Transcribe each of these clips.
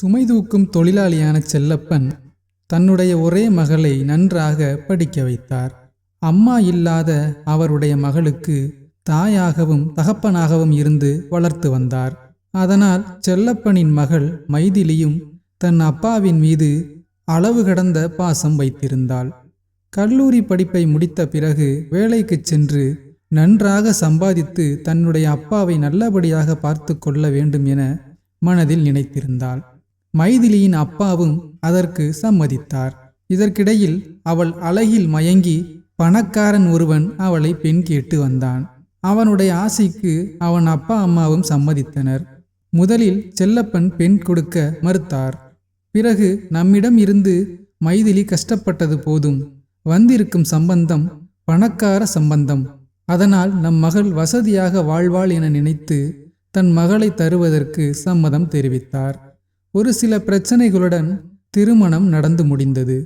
சுமை தூக்கும் தொழிலாளியான செல்லப்பன் தன்னுடைய ஒரே மகளை நன்றாக படிக்க வைத்தார். அம்மா இல்லாத அவருடைய மகளுக்கு தாயாகவும் தகப்பனாகவும் இருந்து வளர்த்து வந்தார். அதனால் செல்லப்பனின் மகள் மைதிலியும் தன் அப்பாவின் மீது அளவு கடந்த பாசம் வைத்திருந்தாள். கல்லூரி படிப்பை முடித்த பிறகு வேலைக்குச் சென்று நன்றாக சம்பாதித்து தன்னுடைய அப்பாவை நல்லபடியாக பார்த்து கொள்ள வேண்டும் என மனதில் நினைத்திருந்தாள். மைதிலியின் அப்பாவும் அதற்கு சம்மதித்தார். இதற்கிடையில் அவள் அழகில் மயங்கி பணக்காரன் ஒருவன் அவளை பெண் கேட்டு வந்தான். அவனுடைய ஆசைக்கு அவன் அப்பா அம்மாவும் சம்மதித்தனர். முதலில் செல்லப்பன் பெண் கொடுக்க மறுத்தார். பிறகு நம்மிடம் இருந்து மைதிலி கஷ்டப்பட்டது போதும். வந்திருக்கும் சம்பந்தம் பணக்கார சம்பந்தம். அதனால் நம் மகள் வசதியாக வாழ்வாள் என நினைத்து தன் மகளை தருவதற்கு சம்மதம் தெரிவித்தார். ஒரு சில பிரச்சனைகளுடன் திருமணம் நடந்து முடிந்தது.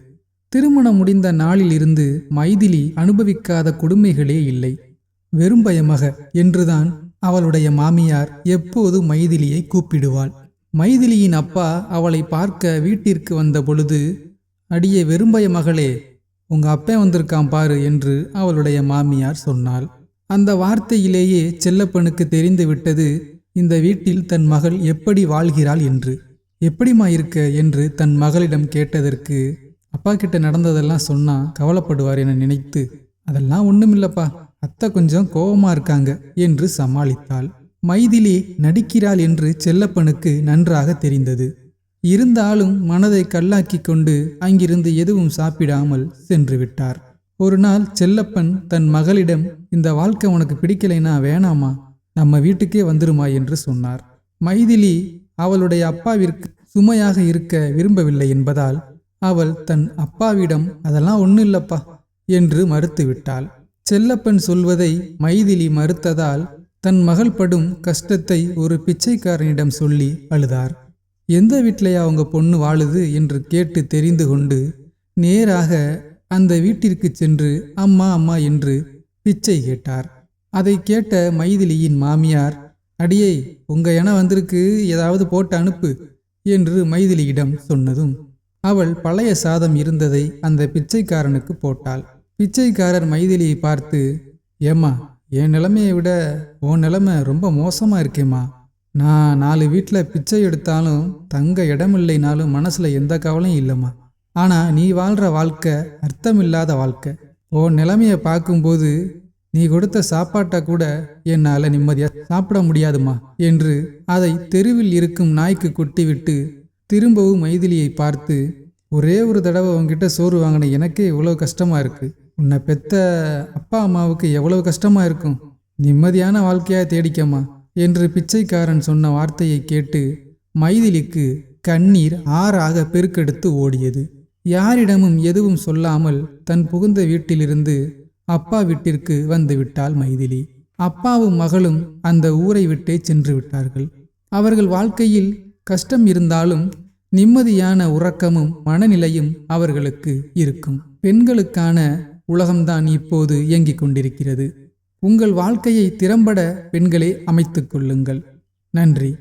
திருமணம் முடிந்த நாளிலிருந்து மைதிலி அனுபவிக்காத கொடுமைகளே இல்லை. வெறும் பயமாக என்றுதான் அவளுடைய மாமியார் எப்போது மைதிலியை கூப்பிடுவாள். மைதிலியின் அப்பா அவளை பார்க்க வீட்டிற்கு வந்த பொழுது அடியே வெறும்பய மகளே உங்க அப்பே வந்திருக்கான் பாரு என்று அவளுடைய மாமியார் சொன்னாள். அந்த வார்த்தையிலேயே செல்லப்பனுக்கு தெரிந்து விட்டது இந்த வீட்டில் தன் மகள் எப்படி வாழ்கிறாள் என்று. எப்படிம்மா இருக்க? என்று தன் மகளிடம் கேட்டதற்கு அப்பா கிட்ட நடந்ததெல்லாம் சொன்னா கவலைப்படுவார் என நினைத்து அதெல்லாம் ஒண்ணுமில்லப்பா அத்தை கொஞ்சம் கோபமா இருக்காங்க என்று சமாளித்தாள். மைதிலி நடிக்கிறாள் என்று செல்லப்பனுக்கு நன்றாக தெரிந்தது. இருந்தாலும் மனதை கல்லாக்கி கொண்டு அங்கிருந்து எதுவும் சாப்பிடாமல் சென்று விட்டார். ஒரு நாள் செல்லப்பன் தன் மகளிடம் இந்த வாழ்க்கை உனக்கு பிடிக்கலைனா வேணாமா? நம்ம வீட்டுக்கே வந்துருமா? என்று சொன்னார். மைதிலி அவளுடைய அப்பாவிற்கு சுமையாக இருக்க விரும்பவில்லை என்பதால் அவள் தன் அப்பாவிடம் அதெல்லாம் ஒன்றும் இல்லப்பா என்று மறுத்துவிட்டாள். செல்லப்பன் சொல்வதை மைதிலி மறுத்ததால் தன் மகள் படும் கஷ்டத்தை ஒரு பிச்சைக்காரனிடம் சொல்லி அழுதார். எந்த வீட்டிலையா அவங்க பொண்ணு வாழுது? என்று கேட்டு தெரிந்து கொண்டு நேராக அந்த வீட்டிற்கு சென்று அம்மா அம்மா என்று பிச்சை கேட்டார். அதை கேட்ட மைதிலியின் மாமியார் அடியே உங்க என வந்திருக்கு ஏதாவது போட்டு அனுப்பு என்று மைதிலியிடம் சொன்னதும் அவள் பழைய சாதம் இருந்ததை அந்த பிச்சைக்காரனுக்கு போட்டாள். பிச்சைக்காரர் மைதிலியை பார்த்து ஏம்மா என் நிலைமையை விட உன் நிலைமை ரொம்ப மோசமாக இருக்கேம்மா. நான் நாலு வீட்டில் பிச்சை எடுத்தாலும் தங்க இடமில்லைனாலும் மனசில் எந்த கவலையும் இல்லைம்மா. ஆனால் நீ வாழ்கிற வாழ்க்கை அர்த்தமில்லாத வாழ்க்கை. உன் நிலைமையை பார்க்கும்போது நீ கொடுத்த சாப்பாட்டை கூட என்னால் நிம்மதியாக சாப்பிட முடியாதுமா என்று அதை தெருவில் இருக்கும் நாய்க்கு கொட்டிவிட்டு திரும்பவும் மைதிலியை பார்த்து ஒரே ஒரு தடவை உங்ககிட்ட சோறு வாங்கின எனக்கே இவ்வளோ கஷ்டமாக இருக்கு. உன்னை பெத்த அப்பா அம்மாவுக்கு எவ்வளவு கஷ்டமாக இருக்கும். நிம்மதியான வாழ்க்கையாக தேடிக்கம்மா என்று பிச்சைக்காரன் சொன்ன வார்த்தையை கேட்டு மைதிலிக்கு கண்ணீர் ஆறாக பெருக்கெடுத்து ஓடியது. யாரிடமும் எதுவும் சொல்லாமல் தன் புகுந்த வீட்டிலிருந்து அப்பா வீட்டிற்கு வந்துவிட்டாள் மைதிலி. அப்பாவும் மகளும் அந்த ஊரை விட்டே சென்று விட்டார்கள். அவர்கள் வாழ்க்கையில் கஷ்டம் இருந்தாலும் நிம்மதியான உறக்கமும் மனநிலையும் அவர்களுக்கு இருக்கும். பெண்களுக்கான உலகம்தான் இப்போது இயங்கிக் கொண்டிருக்கிறது. உங்கள் வாழ்க்கையை திறம்பட பெண்களே அமைத்துக் கொள்ளுங்கள். நன்றி.